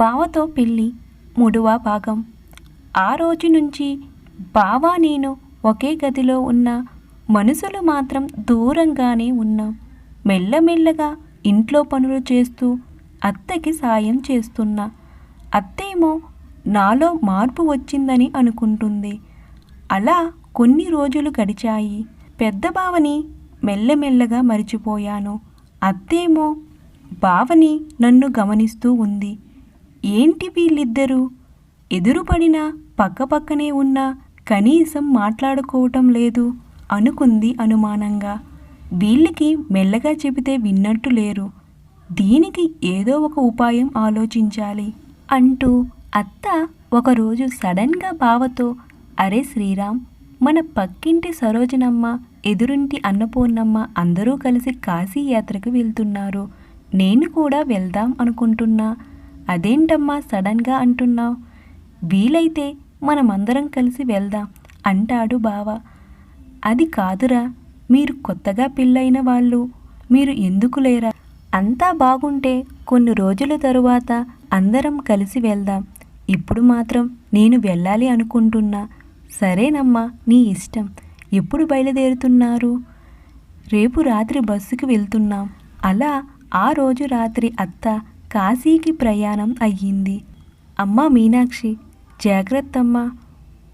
బావతో పెళ్ళి మూడవ భాగం. ఆ రోజు నుంచి బావ నేను ఒకే గదిలో ఉన్న మనసులు మాత్రం దూరంగానే ఉన్నాం. మెల్లమెల్లగా ఇంట్లో పనులు చేస్తూ అత్తకి సాయం చేస్తున్నా. అత్తేమో నాలో మార్పు వచ్చిందని అనుకుంటుంది. అలా కొన్ని రోజులు గడిచాయి. పెద్ద బావని మెల్లమెల్లగా మరిచిపోయాను. అత్తేమో బావని నన్ను గమనిస్తూ ఉంది. ఏంటి వీళ్ళిద్దరూ? ఎదురుపడినా పక్కపక్కనే ఉన్నా కనీసం మాట్లాడుకోవటం లేదు అనుకుంది అనుమానంగా. వీళ్ళకి మెల్లగా చెబితే విన్నట్టు లేరు. దీనికి ఏదో ఒక ఉపాయం ఆలోచించాలి అంటూ అత్త ఒకరోజు సడన్గా బావతో అరే శ్రీరామ్ మన పక్కింటి సరోజనమ్మ ఎదురింటి అన్నపూర్ణమ్మ అందరూ కలిసి కాశీ యాత్రకు వెళ్తున్నారు. నేను కూడా వెళ్దాం అనుకుంటున్నా. అదేంటమ్మా సడన్గా అంటున్నావు? వీలైతే మనమందరం కలిసి వెళ్దాం అంటాడు బావ. అది కాదురా మీరు కొత్తగా పెళ్ళైన వాళ్ళు మీరు ఎందుకు లేరా? అంతా బాగుంటే కొన్ని రోజుల తరువాత అందరం కలిసి వెళ్దాం. ఇప్పుడు మాత్రం నేను వెళ్ళాలి అనుకుంటున్నా. సరేనమ్మా నీ ఇష్టం. ఎప్పుడు బయలుదేరుతున్నారు? రేపు రాత్రి బస్సుకి వెళ్తున్నాం. అలా ఆ రోజు రాత్రి అత్త కాశీకి ప్రయాణం అయ్యింది. అమ్మ మీనాక్షి జాగ్రత్తమ్మా.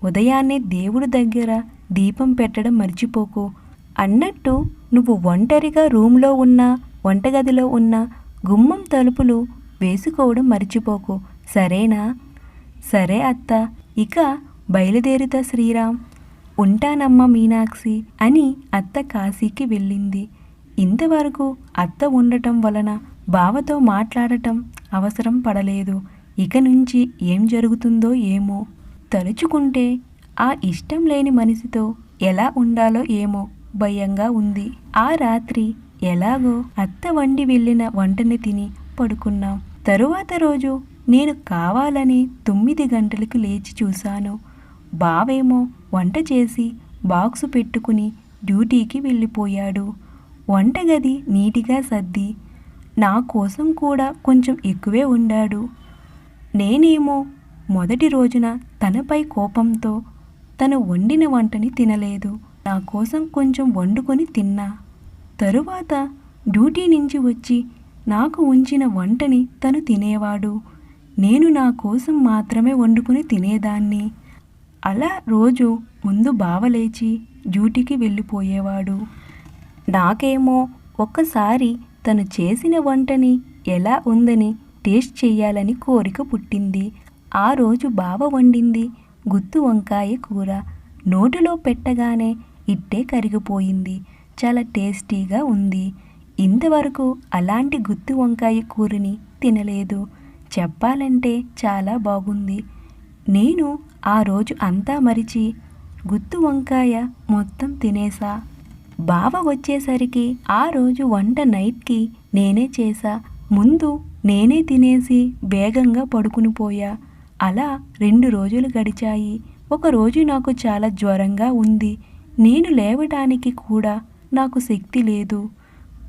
ఉదయాన్నే దేవుడి దగ్గర దీపం పెట్టడం మర్చిపోకు. అన్నట్టు నువ్వు ఒంటరిగా రూమ్లో ఉన్న వంటగదిలో ఉన్న గుమ్మం తలుపులు వేసుకోవడం మర్చిపోకు. సరేనా? సరే అత్త ఇక బయలుదేరుతా శ్రీరామ్. ఉంటానమ్మా మీనాక్షి అని అత్త కాశీకి వెళ్ళింది. ఇంతవరకు అత్త ఉండటం వలన బావతో మాట్లాడటం అవసరం పడలేదు. ఇక నుంచి ఏం జరుగుతుందో ఏమో తలుచుకుంటే ఆ ఇష్టం లేని మనిషితో ఎలా ఉండాలో ఏమో భయంగా ఉంది. ఆ రాత్రి ఎలాగో అత్త వండి వెళ్ళిన వంటని తిని పడుకున్నాం. తరువాత రోజు నేను కావాలని తొమ్మిది గంటలకు లేచి చూశాను. బావేమో వంట చేసి బాక్సు పెట్టుకుని డ్యూటీకి వెళ్ళిపోయాడు. వంటగది నీటిగా సర్ది నా కోసం కూడా కొంచెం ఎక్కువే ఉండాడు. నేనేమో మొదటి రోజున తనపై కోపంతో తను వండిన వంటని తినలేదు. నా కోసం కొంచెం వండుకొని తిన్నా. తరువాత డ్యూటీ నుంచి వచ్చి నాకు ఉంచిన వంటని తను తినేవాడు. నేను నా కోసం మాత్రమే వండుకుని తినేదాన్ని. అలా రోజు ముందు బావలేచి డ్యూటీకి వెళ్ళిపోయేవాడు. నాకేమో ఒక్కసారి తను చేసిన వంటని ఎలా ఉందని టేస్ట్ చేయాలని కోరిక పుట్టింది. ఆ రోజు బావ వండింది గుత్తు వంకాయ కూర. నోటిలో పెట్టగానే ఇట్టే కరిగిపోయింది. చాలా టేస్టీగా ఉంది. ఇంతవరకు అలాంటి గుత్తి వంకాయ కూరని తినలేదు. చెప్పాలంటే చాలా బాగుంది. నేను ఆ రోజు అంతా మరిచి గుత్తు వంకాయ మొత్తం తినేసా. బావ వచ్చేసరికి ఆ రోజు వంట నైట్కి నేనే చేసా ముందు నేనే తినేసి వేగంగా పడుకుని పోయా. అలా రెండు రోజులు గడిచాయి. ఒక రోజు నాకు చాలా జ్వరంగా ఉంది. నేను లేవడానికి కూడా నాకు శక్తి లేదు.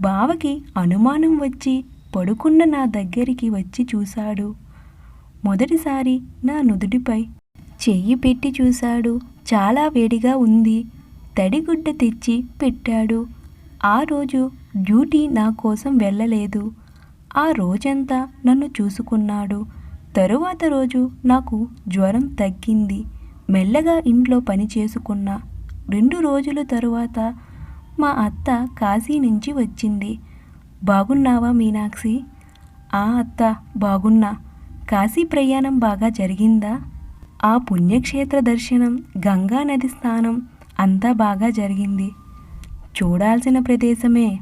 బావకి అనుమానం వచ్చి పడుకున్న నా దగ్గరికి వచ్చి చూశాడు. మొదటిసారి నా నుదుటిపై చెయ్యి పెట్టి చూశాడు. చాలా వేడిగా ఉంది. తడిగుడ్డ తెచ్చి పెట్టాడు. ఆ రోజు డ్యూటీ నా కోసం వెళ్ళలేదు. ఆ రోజంతా నన్ను చూసుకున్నాడు. తరువాత రోజు నాకు జ్వరం తగ్గింది. మెల్లగా ఇంట్లో పని చేసుకున్నా. రెండు రోజుల తరువాత మా అత్త కాశీ నుంచి వచ్చింది. బాగున్నావా మీనాక్షి? ఆ అత్త బాగున్నా. కాశీ ప్రయాణం బాగా జరిగిందా? ఆ పుణ్యక్షేత్ర దర్శనం గంగా నది స్నానం అంతా బాగా జరిగింది. చూడాల్సిన ప్రదేశమే.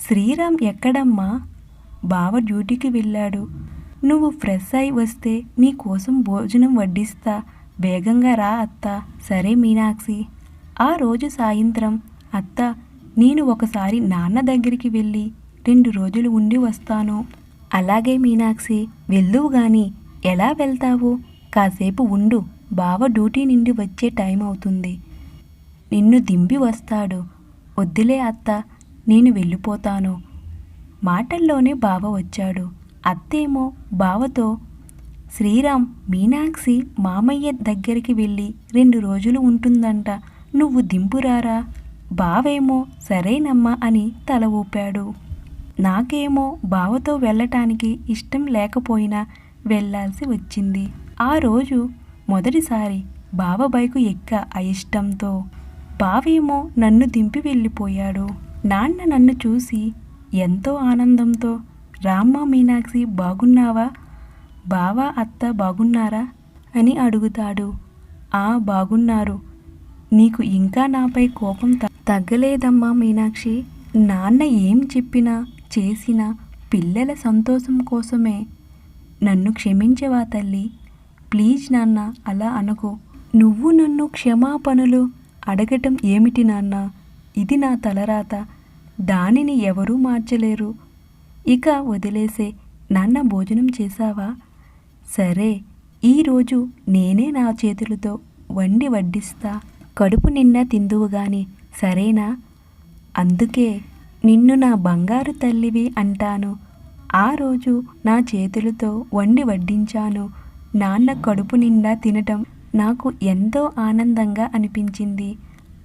శ్రీరామ్ ఎక్కడమ్మా? బావ డ్యూటీకి వెళ్ళాడు. నువ్వు ఫ్రెష్ అయి వస్తే నీ కోసం భోజనం వడ్డిస్తా. వేగంగా రా అత్త. సరే మీనాక్షి. ఆ రోజు సాయంత్రం అత్త నేను ఒకసారి నాన్న దగ్గరికి వెళ్ళి రెండు రోజులు ఉండి వస్తాను. అలాగే మీనాక్షి వెళ్ళువు గాని ఎలా వెళ్తావు? కాసేపు ఉండు. బావ డ్యూటీ నుండి వచ్చే టైం అవుతుంది నిన్ను దింపి వస్తాడు. వద్దులే అత్త నేను వెళ్ళిపోతాను. మాటల్లోనే బావ వచ్చాడు. అత్తేమో బావతో శ్రీరామ్ మీనాక్షి మామయ్య దగ్గరికి వెళ్ళి రెండు రోజులు ఉంటుందంట. నువ్వు దింపురారా? బావేమో సరేనమ్మా అని తల ఊపాడు. నాకేమో బావతో వెళ్ళటానికి ఇష్టం లేకపోయినా వెళ్ళాల్సి వచ్చింది. ఆ రోజు మొదటిసారి బావ బైకు ఎక్క అయిష్టంతో బావేమో నన్ను దింపి వెళ్ళిపోయాడు. నాన్న నన్ను చూసి ఎంతో ఆనందంతో రామ్మ మీనాక్షి బాగున్నావా? బావా అత్త బాగున్నారా? అని అడుగుతాడు. ఆ బాగున్నారు. నీకు ఇంకా నాపై కోపం తగ్గలేదమ్మా మీనాక్షి. నాన్న ఏం చెప్పినా చేసినా పిల్లల సంతోషం కోసమే. నన్ను క్షమించవా తల్లి? ప్లీజ్ నాన్న అలా అనుకో. నువ్వు నన్ను క్షమాపణలు అడగటం ఏమిటి నాన్న? ఇది నా తలరాత. దానిని ఎవరూ మార్చలేరు. ఇక వదిలేసే నాన్న భోజనం చేశావా? సరే ఈరోజు నేనే నా చేతులతో వండి వడ్డిస్తా. కడుపు నిండా తిందువు గాని సరేనా? అందుకే నిన్ను నా బంగారు తల్లివి అంటాను. ఆ రోజు నా చేతులతో వండి వడ్డించాను. నాన్న కడుపు నిండా తినటం నాకు ఎంతో ఆనందంగా అనిపించింది.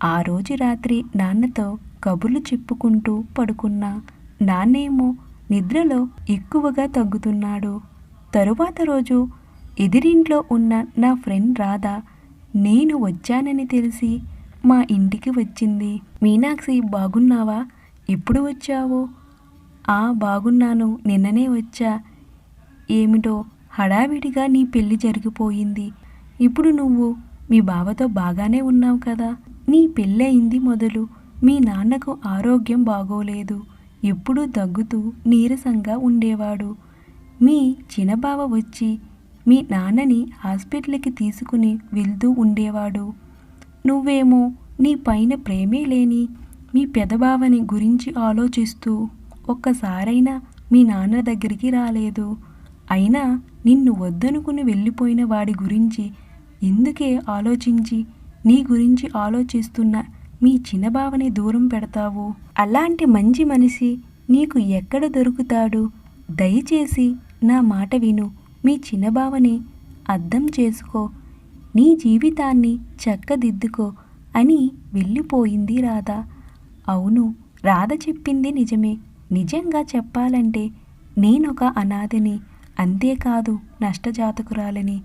ఆ రోజు రాత్రి నాన్నతో కబుర్లు చెప్పుకుంటూ పడుకున్నా. నాన్నేమో నిద్రలో ఎక్కువగా తగ్గుతున్నాడు. తరువాత రోజు ఎదిరింట్లో ఉన్న నా ఫ్రెండ్ రాధ నేను వచ్చానని తెలిసి మా ఇంటికి వచ్చింది. మీనాక్షి బాగున్నావా? ఎప్పుడు వచ్చావు? ఆ బాగున్నాను. నిన్ననే వచ్చా. ఏమిటో హడావిడిగా నీ పెళ్ళి జరిగిపోయింది. ఇప్పుడు నువ్వు మీ బావతో బాగానే ఉన్నావు కదా. నీ పెళ్ళయింది మొదలు మీ నాన్నకు ఆరోగ్యం బాగోలేదు. ఎప్పుడూ దగ్గుతూ నీరసంగా ఉండేవాడు. మీ చిన్నబావ వచ్చి మీ నాన్నని హాస్పిటల్కి తీసుకుని వెళ్తూ ఉండేవాడు. నువ్వేమో నీ పైన ప్రేమే లేని మీ పెదబావని గురించి ఆలోచిస్తూ ఒక్కసారైనా మీ నాన్న దగ్గరికి రాలేదు. అయినా నిన్ను వద్దనుకుని వెళ్ళిపోయిన వాడి గురించి ఎందుకే ఆలోచించి నీ గురించి ఆలోచిస్తున్న మీ చిన్నబావని దూరం పెడతావు? అలాంటి మంచి మనిషి నీకు ఎక్కడ దొరుకుతాడు? దయచేసి నా మాట విను. మీ చిన్నబావని అర్థం చేసుకో. నీ జీవితాన్ని చక్కదిద్దుకో అని వెళ్ళిపోయింది రాధ. అవును రాధ చెప్పింది నిజమే. నిజంగా చెప్పాలంటే నేనొక అనాథని అంతేకాదు నష్టజాతకురాలని.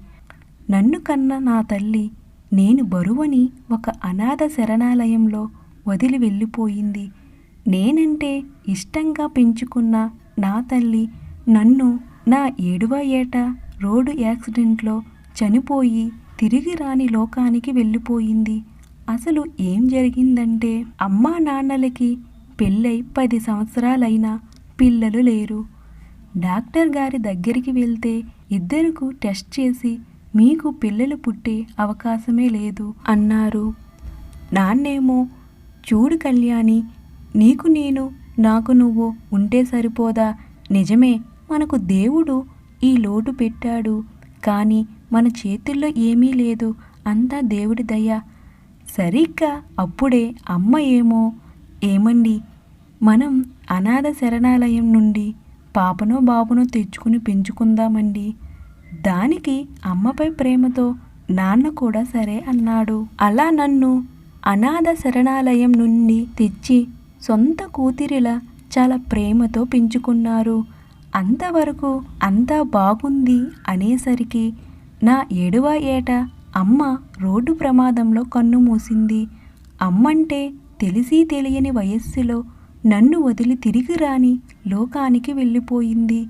నన్ను కన్న నా తల్లి నేను బరువని ఒక అనాథ శరణాలయంలో వదిలి వెళ్ళిపోయింది. నేనంటే ఇష్టంగా పెంచుకున్న నా తల్లి నన్ను నా ఏడువ ఏట రోడ్డు యాక్సిడెంట్లో చనిపోయి తిరిగి రాని లోకానికి వెళ్ళిపోయింది. అసలు ఏం జరిగిందంటే అమ్మా నాన్నలకి పెళ్ళై పది సంవత్సరాలైనా పిల్లలు లేరు. డాక్టర్ గారి దగ్గరికి వెళ్తే ఇద్దరుకు టెస్ట్ చేసి మీకు పిల్లలు పుట్టే అవకాశమే లేదు అన్నారు. నాన్నేమో చూడు కళ్యాణి నీకు నేను నాకు నువ్వు ఉంటే సరిపోదా? నిజమే మనకు దేవుడు ఈ లోటు పెట్టాడు. కానీ మన చేతుల్లో ఏమీ లేదు అంతా దేవుడి దయ. సరిగ్గా అప్పుడే అమ్మ ఏమో ఏమండి? మనం అనాథ శరణాలయం నుండి పాపనో బాబునో తెచ్చుకుని పెంచుకుందామండి. దానికి అమ్మపై ప్రేమతో నాన్న కూడా సరే అన్నాడు. అలా నన్ను అనాథ శరణాలయం నుండి తెచ్చి సొంత కూతురిలా చాలా ప్రేమతో పెంచుకున్నారు. అంతవరకు అంతా బాగుంది అనేసరికి నా ఏడవ ఏట అమ్మ రోడ్డు ప్రమాదంలో కన్ను మూసింది. అమ్మంటే తెలిసి తెలియని వయస్సులో నన్ను వదిలి తిరిగి రాని లోకానికి వెళ్ళిపోయింది.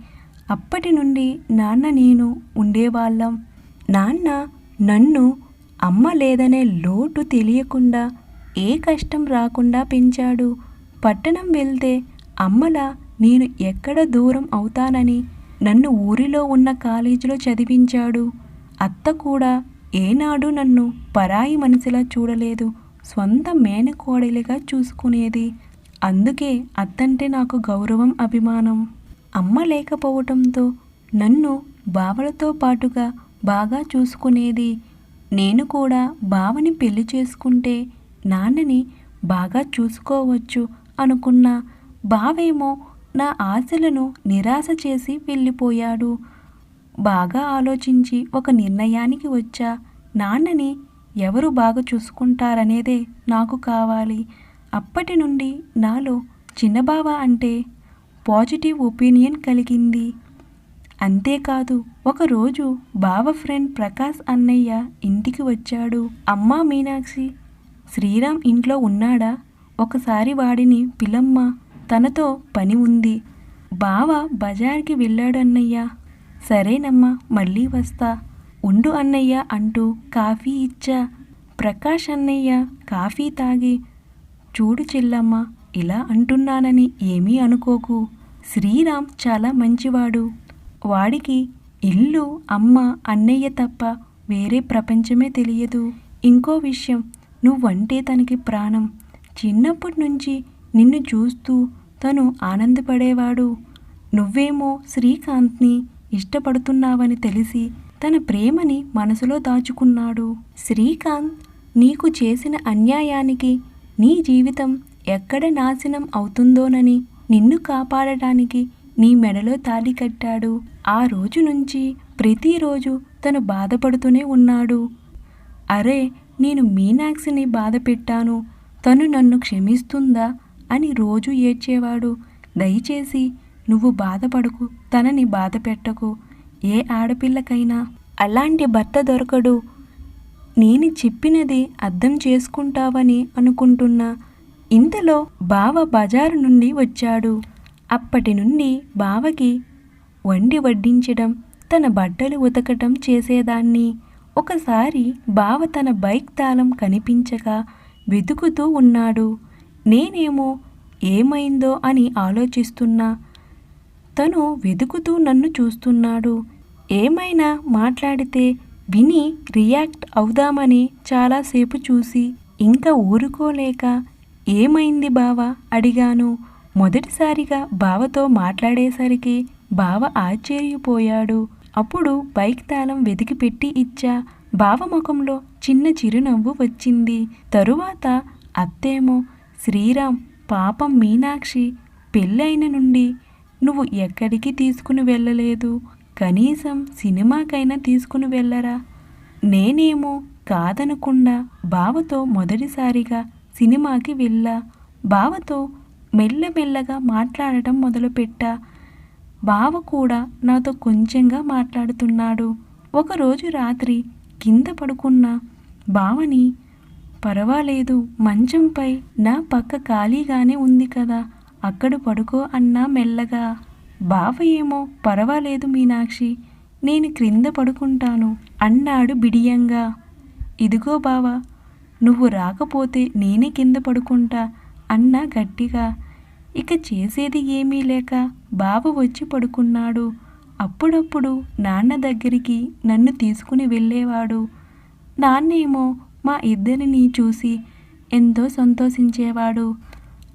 అప్పటి నుండి నాన్న నేను ఉండేవాళ్ళం. నాన్న నన్ను అమ్మ లేదనే లోటు తెలియకుండా ఏ కష్టం రాకుండా పెంచాడు. పట్టణం వెళ్తే అమ్మలా నేను ఎక్కడ దూరం అవుతానని నన్ను ఊరిలో ఉన్న కాలేజీలో చదివించాడు. అత్త కూడా ఏనాడు నన్ను పరాయి మనిషిలా చూడలేదు. సొంత మేనకోడలిగా చూసుకునేది. అందుకే అత్తంటే నాకు గౌరవం అభిమానం. అమ్మ లేకపోవటంతో నన్ను బావలతో పాటుగా బాగా చూసుకునేది. నేను కూడా బావని పెళ్ళి చేసుకుంటే నాన్నని బాగా చూసుకోవచ్చు అనుకున్నా. బావేమో నా ఆశలను నిరాశ చేసి వెళ్ళిపోయాడు. బాగా ఆలోచించి ఒక నిర్ణయానికి వచ్చా. నాన్నని ఎవరు బాగా చూసుకుంటారనేదే నాకు కావాలి. అప్పటి నుండి నాలో చిన్నబావ అంటే పాజిటివ్ ఒపీనియన్ కలిగింది. అంతేకాదు ఒకరోజు బావ ఫ్రెండ్ ప్రకాష్ అన్నయ్య ఇంటికి వచ్చాడు. అమ్మా మీనాక్షి శ్రీరామ్ ఇంట్లో ఉన్నాడా? ఒకసారి వాడిని పిలమ్మ తనతో పని ఉంది. బావ బజార్కి వెళ్ళాడు అన్నయ్య సరేనమ్మా మళ్ళీ వస్తా. ఉండు అన్నయ్య అంటూ కాఫీ ఇచ్చా. ప్రకాష్ అన్నయ్య కాఫీ తాగి చూడు చెల్లమ్మ ఇలా అంటున్నానని ఏమీ అనుకోకు. శ్రీరామ్ చాలా మంచివాడు. వాడికి ఇల్లు అమ్మ అన్నయ్య తప్ప వేరే ప్రపంచమే తెలియదు. ఇంకో విషయం నువ్వంటే తనకి ప్రాణం. చిన్నప్పటి నుంచి నిన్ను చూస్తూ తను ఆనందపడేవాడు. నువ్వేమో శ్రీకాంత్ని ఇష్టపడుతున్నావని తెలిసి తన ప్రేమని మనసులో దాచుకున్నాడు. శ్రీకాంత్ నీకు చేసిన అన్యాయానికి నీ జీవితం ఎక్కడ నాశనం అవుతుందోనని నిన్ను కాపాడటానికి నీ మెడలో తాళి కట్టాడు. ఆ రోజు నుంచి ప్రతిరోజు తను బాధపడుతూనే ఉన్నాడు. అరే నేను మీనాక్షిని బాధ పెట్టాను తను నన్ను క్షమిస్తుందా అని రోజు ఏడ్చేవాడు. దయచేసి నువ్వు బాధపడకు తనని బాధ పెట్టకు ఏ ఆడపిల్లకైనా. అలాంటి భర్త దొరకడు. నేను చెప్పినది అర్థం చేసుకుంటావని అనుకుంటున్నా. ఇంతలో బావ బజారు నుండి వచ్చాడు. అప్పటి నుండి బావకి వండి వడ్డించడం తన బట్టలు ఉతకటం చేసేదాన్ని. ఒకసారి బావ తన బైక్ తాళం కనిపించక వెతుకుతూ ఉన్నాడు. నేనేమో ఏమైందో అని ఆలోచిస్తున్నా. తను వెతుకుతూ నన్ను చూస్తున్నాడు. ఏమైనా మాట్లాడితే విని రియాక్ట్ అవుదామని చాలాసేపు చూసి ఇంకా ఊరుకోలేక ఏమైంది బావ? అడిగాను. మొదటిసారిగా బావతో మాట్లాడేసరికి బావ ఆశ్చర్యపోయాడు. అప్పుడు బైక్ తాళం వెతికి పెట్టి ఇచ్చా. బావ ముఖంలో చిన్న చిరునవ్వు వచ్చింది. తరువాత అత్తేమో శ్రీరామ్ పాపం మీనాక్షి పెళ్ళైన నుండి నువ్వు ఎక్కడికి తీసుకుని వెళ్ళలేదు? కనీసం సినిమాకైనా తీసుకుని వెళ్ళరా? నేనేమో కాదనకుండా బావతో మొదటిసారిగా సినిమాకి వెళ్ళా. బావతో మెల్లమెల్లగా మాట్లాడటం మొదలుపెట్టా. బావ కూడా నాతో కొంచెంగా మాట్లాడుతున్నాడు. ఒకరోజు రాత్రి కింద పడుకున్న. బావని పర్వాలేదు మంచంపై నా పక్క ఖాళీగానే ఉంది కదా అక్కడ పడుకో అన్నా మెల్లగా. బావ ఏమో పర్వాలేదు మీనాక్షి నేను క్రింద పడుకుంటాను అన్నాడు బిడియంగా. ఇదిగో బావా నువ్వు రాకపోతే నేనే కింద పడుకుంటా అన్నా గట్టిగా. ఇక చేసేది ఏమీ లేక బాబు వచ్చి పడుకున్నాడు. అప్పుడప్పుడు నాన్న దగ్గరికి నన్ను తీసుకుని వెళ్ళేవాడు. నాన్నేమో మా ఇద్దరిని చూసి ఎంతో సంతోషించేవాడు.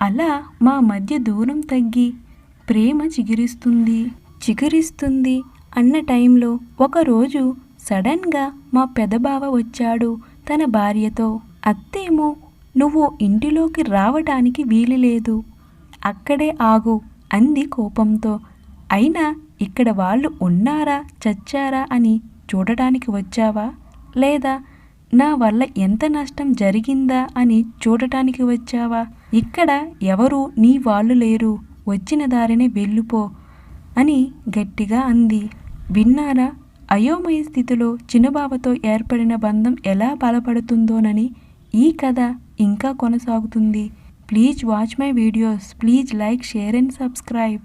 అలా మా మధ్య దూరం తగ్గి ప్రేమ చిగురిస్తుంది చిగురిస్తుంది అన్న టైంలో ఒకరోజు సడన్గా మా పెదబావ వచ్చాడు తన భార్యతో. అత్తేమో నువ్వు ఇంటిలోకి రావటానికి వీలు లేదు అక్కడే ఆగు అంది కోపంతో. అయినా ఇక్కడ వాళ్ళు ఉన్నారా చచ్చారా అని చూడటానికి వచ్చావా? లేదా నా వల్ల ఎంత నష్టం జరిగిందా అని చూడటానికి వచ్చావా? ఇక్కడ ఎవరు నీ వాళ్ళు లేరు వచ్చిన దారినే వెళ్ళిపో అని గట్టిగా అంది. విన్నారా? అయోమయ స్థితిలో చిన్నబాబతో ఏర్పడిన బంధం ఎలా బలపడుతుందోనని ఈ కథ ఇంకా కొనసాగుతుంది. Please watch my videos. Please like share and subscribe.